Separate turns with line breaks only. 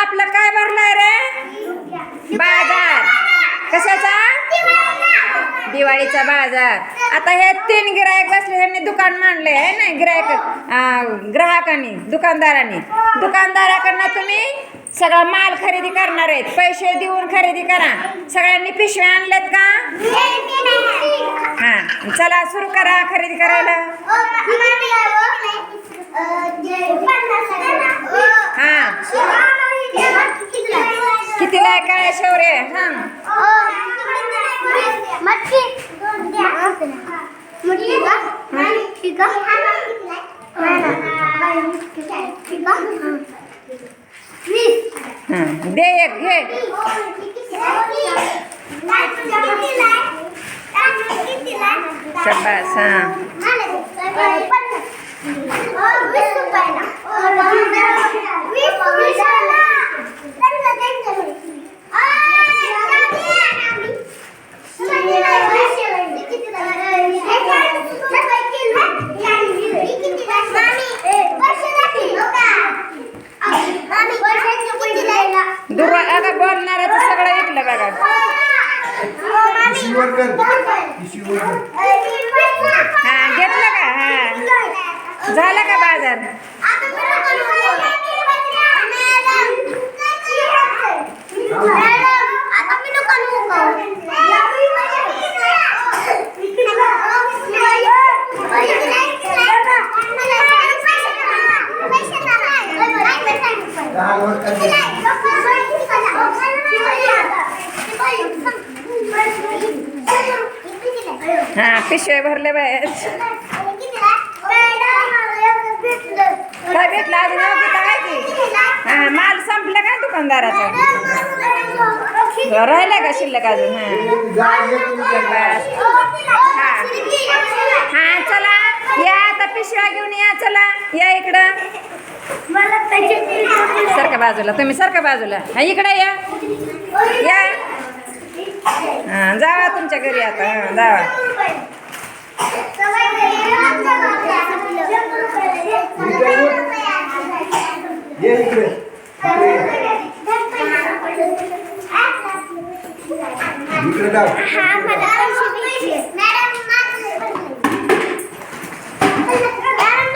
आपलं काय भरलंय रे? बाजार. कशाचा? दिवाळीचा बाजार. आता हे तीन गिरायक बसले ह्यांनी दुकान मांडले आहे ना? गिरायक ग्राहकांनी दुकानदारांनी. दुकानदाराकडनं तुम्ही सगळा माल खरेदी करणार आहेत. पैसे देऊन खरेदी करा. सगळ्यांनी पिशव्या आणल्यात का? हा चला सुरू करा खरेदी करायला हा कितीला आहे काय शौर्य हा.
मच्छी मच्छी का ठीक वीस
हा. दे एक घे. शब्बास हा. दुर्वा अगं बोलणाराचं सगळं ऐकलं बघा. हा घेतलं का? हा. झालं का बाजार?
दहा वर कर
हा. पिशवे भरले काय भेटलं अजून? की? हा माल संपलं का दुकानदाराचं? राहिलं का शिल्लक अजून? हा. बस हा चला. या आता पिशव्या घेऊन या चला. या इकडं. सारखा बाजूला. तुम्ही सारखा बाजूला. हा इकडे या. या. हा जावा तुमच्या घरी आता हा जावा.
ये. इकडे इकडे. टाक
हा मला